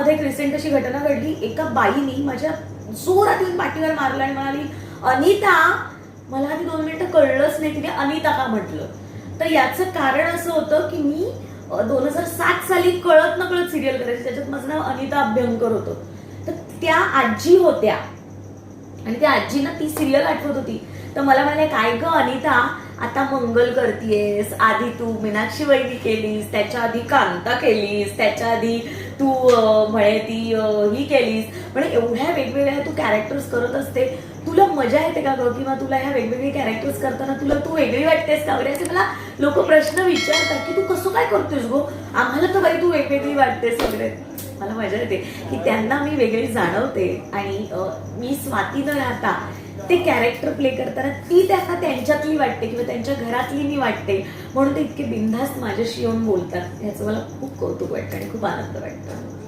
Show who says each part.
Speaker 1: मध्ये एक रिसेंट अशी घटना घडली. एका बाईनी माझ्या जोरात येऊन पाठीवर मारलं आणि म्हणाली अनिता मला आधी दोन मिनिटं कळलंच नाही. तिने अनिता का म्हटलं? तर याचं कारण असं होतं की मी दोन हजार सात साली कळत न कळत सिरियल करायची. त्याच्यात माझं नाव अनिता अभ्यंकर होतं. तर त्या आजी होत्या. आणि त्या आजीना ती सिरियल आठवत होती. तर मला म्हणाले काय ग अनिता आता मंगल करतीयस. आधी तू मीनाक्षी वैदी केलीस त्याच्या आधी कांता केलीस त्याच्या आधी तू म्हणे ती ही केलीस. पण एवढ्या वेगवेगळ्या तू कॅरेक्टर्स करत असते. तुला मजा येते का गं? किंवा तुला ह्या वेगवेगळे कॅरेक्टर्स करताना तुला तू वेगळी वाटतेस का? म्हणजे वगैरे असे मला लोक प्रश्न विचारतात की तू कसं काय करतोस गो? आम्हाला तर बाई तू वेगवेगळी वाटतेस वगैरे मला मजा येते. की त्यांना मी वेगळी जाणवते आणि मी स्वाती न राहता. ते कॅरेक्टर प्ले करताना ती त्यांना त्यांच्यातली वाटते किंवा त्यांच्या घरातली मी वाटते. म्हणून ते इतके बिनधास्त माझ्याशी येऊन बोलतात. ह्याचं मला खूप कौतुक वाटतं आणि खूप आनंद वाटतो.